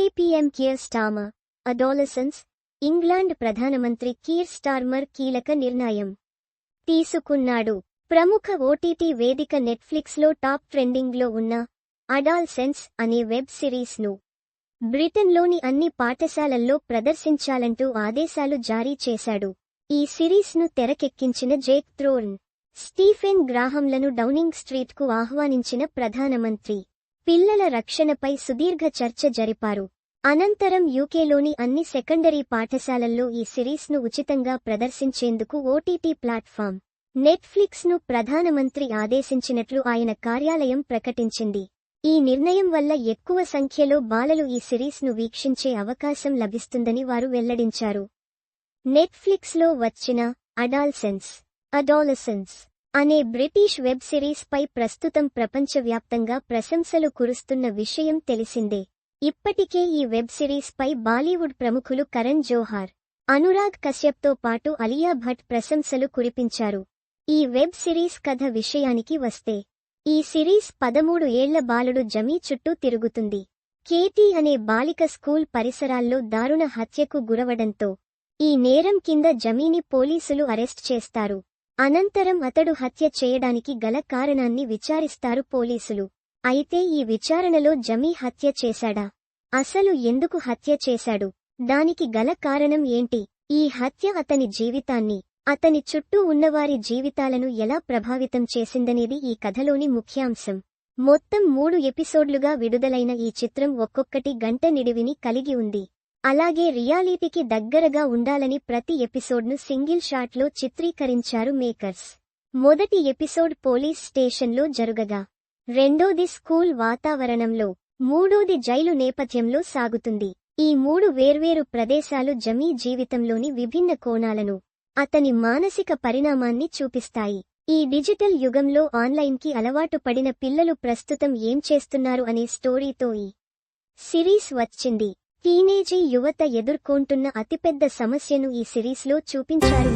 UK PM Keir Starmer adolescence England ప్రధానమంత్రి Keir Starmer కీలక నిర్ణయం తీసుకున్నాడు ప్రముఖ ఓటీటీ వేదిక నెట్ఫ్లిక్స్లో టాప్ ట్రెండింగ్లో ఉన్న అడాల్సెన్స్ అనే వెబ్ సిరీస్ను బ్రిటన్లోని అన్ని పాఠశాలల్లో ప్రదర్శించాలంటూ ఆదేశాలు జారీ చేశాడు. ఈ సిరీస్ను తెరకెక్కించిన జేక్ థ్రోర్న్ స్టీఫెన్ గ్రాహంలను డౌనింగ్ స్ట్రీట్కు ఆహ్వానించిన ప్రధానమంత్రి. పిల్లల రక్షణపై సుదీర్ఘ చర్చ జరిపారు. అనంతరం యూకేలోని అన్ని సెకండరీ పాఠశాలల్లో ఈ సిరీస్ను ఉచితంగా ప్రదర్శించేందుకు ఓటీటీ ప్లాట్ఫామ్ నెట్ఫ్లిక్స్ను ప్రధానమంత్రి ఆదేశించినట్లు ఆయన కార్యాలయం ప్రకటించింది. ఈ నిర్ణయం వల్ల ఎక్కువ సంఖ్యలో బాలలు ఈ సిరీస్ను వీక్షించే అవకాశం లభిస్తుందని వారు వెల్లడించారు. నెట్ఫ్లిక్స్లో వచ్చిన అడాల్సెన్స్ అడాలసెన్స్ అనే బ్రిటిష్ వెబ్ సిరీస్ పై ప్రస్తుతం ప్రపంచవ్యాప్తంగా ప్రశంసలు కురుస్తున్న విషయం తెలిసిందే. ఇప్పటికే ఈ వెబ్ సిరీస్ పై బాలీవుడ్ ప్రముఖులు కరణ్ జోహార్ అనురాగ్ కశ్యప్తో పాటు అలియా భట్ ప్రశంసలు కురిపించారు. ఈ వెబ్ సిరీస్ కథ విషయానికి వస్తే ఈ సిరీస్ పదమూడు ఏళ్ళ బాలుడు జమీ చుట్టూ తిరుగుతుంది. కేటీ అనే బాలిక స్కూల్ పరిసరాల్లో దారుణ హత్యకు గురవడంతో ఈ నేరం కింద జమీని పోలీసులు అరెస్ట్ చేస్తారు. అనంతరం అతడు హత్య చేయడానికి గల కారణాన్ని విచారిస్తారు పోలీసులు. అయితే ఈ విచారణలో జమీ హత్య చేశాడా? అసలు ఎందుకు హత్య చేశాడు? దానికి గల కారణం ఏంటి? ఈ హత్య అతని జీవితాన్ని అతని చుట్టూ ఉన్నవారి జీవితాలను ఎలా ప్రభావితం చేసిందనేది ఈ కథలోని ముఖ్యాంశం. మొత్తం మూడు ఎపిసోడ్లుగా విడుదలైన ఈ చిత్రం ఒక్కొక్కటి గంట నిడివిని కలిగి ఉంది. అలాగే రియాలిటీకి దగ్గరగా ఉండాలని ప్రతి ఎపిసోడ్ను సింగిల్ షాట్లో చిత్రీకరించారు మేకర్స్. మొదటి ఎపిసోడ్ పోలీస్ స్టేషన్లో జరుగగా. రెండోది స్కూల్ వాతావరణంలో. మూడోది జైలు నేపథ్యంలో సాగుతుంది. ఈ మూడు వేర్వేరు ప్రదేశాలు జమీ జీవితంలోని విభిన్న కోణాలను అతని మానసిక పరిణామాన్ని చూపిస్తాయి. ఈ డిజిటల్ యుగంలో ఆన్లైన్కి అలవాటు పడిన పిల్లలు ప్రస్తుతం ఏం చేస్తున్నారు అనే స్టోరీతో ఈ సిరీస్ వచ్చింది. టీనేజీ యువత ఎదుర్కొంటున్న అతిపెద్ద సమస్యను ఈ సిరీస్లో చూపించారు